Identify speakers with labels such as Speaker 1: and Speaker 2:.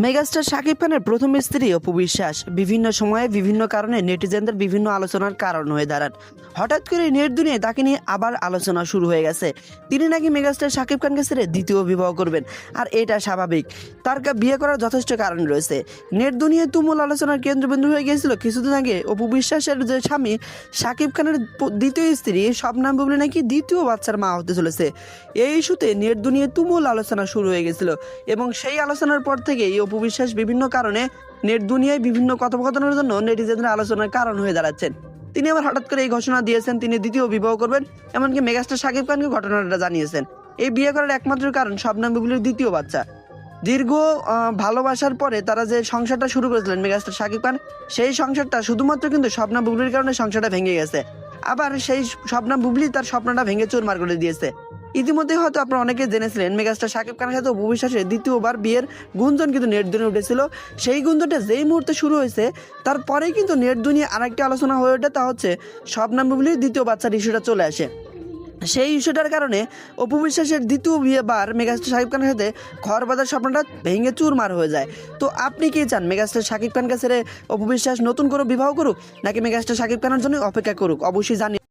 Speaker 1: Megastar Shakib খানের প্রথম স্ত্রী অপু বিশ্বাস বিভিন্ন সময়ে বিভিন্ন কারণে নেটিজেনদের বিভিন্ন আলোচনার কারণ হয়ে দাঁড়ান। হঠাৎ করে নেট দুনিয়ায় তাকে নিয়ে আবার আলোচনা শুরু হয়ে গেছে। তিনি নাকি মেগাস্টার শাকিব খানকে ছেড়ে দ্বিতীয় বিবাহ করবেন, আর এটা স্বাভাবিক। তার বিয়ে করার যথেষ্ট কারণ রয়েছে। নেট দুনিয়ায় তুমুল আলোচনার কেন্দ্রবিন্দু হয়ে গিয়েছিল কিছুদিন আগে অপু বিশ্বাসের যে স্বামী শাকিব খানের দ্বিতীয় স্ত্রী স্বপ্নাম বুবলি নাকি দ্বিতীয় বাচ্চার মা হতে চলেছে। এই ইস্যুতে নেট দুনিয়ায় তুমুল আলোচনা শুরু হয়ে গেছিল এবং সেই আলোচনার পর থেকে এই অপু বিশ্বাস বিভিন্ন কারণে নেট দুনিয়ায় বিভিন্ন কথোপকথনের জন্য নেটিজেনরা আলোচনার কারণ হয়ে দাঁড়াচ্ছেন। তিনি আবার হঠাৎ করে এই ঘোষণা দিয়েছেন, তিনি দ্বিতীয় বিবাহ করবেন, এমনকি মেগাস্টার শাকিব খানকে ঘটনাটা জানিয়েছেন। এই বিয়ে করার একমাত্র কারণ শবনাম বুবলির দ্বিতীয় বাচ্চা। দীর্ঘ ভালোবাসার পরে তারা যে সংসারটা শুরু করেছিলেন মেগাস্টার শাকিব খান, সেই সংসারটা শুধুমাত্র কিন্তু স্বপ্না বুবলির কারণে সংসারটা ভেঙে গেছে। আবার সেই স্বপ্না বুবলি তার স্বপ্নটা ভেঙে চুরমার করে দিয়েছে। ইতিমধ্যে হয়তো আপনারা অনেকে জেনেছিলেন, মেগাস্টার শাকিব খানের সাথে অপু বিশ্বাসের দ্বিতীয়বার বিয়ের গুঞ্জন কিন্তু নেট দুনিয়া উঠেছিল। সেই গুঞ্জনটা যেই মুহূর্তে শুরু হয়েছে, তারপরেই কিন্তু নেট দুনিয়া আরেকটি আলোচনা হয়ে ওঠে, তা হচ্ছে স্বপ্নাম বুবলির দ্বিতীয় বাচ্চার ইস্যুটা চলে আসে। সেই ইস্যুটার কারণে অপু বিশ্বাসের দ্বিতীয় বিয়েবার মেগাস্টার শাকিব খানের সাথে ঘর বাঁধার স্বপ্নটা ভেঙে চুরমার হয়ে যায়। তো আপনি কি চান মেগাস্টার শাকিব খানকে ছেড়ে অপু বিশ্বাস নতুন করে বিবাহ করুক, নাকি মেগাস্টার শাকিব খানের জন্য অপেক্ষা করুক? অবশ্যই জানি।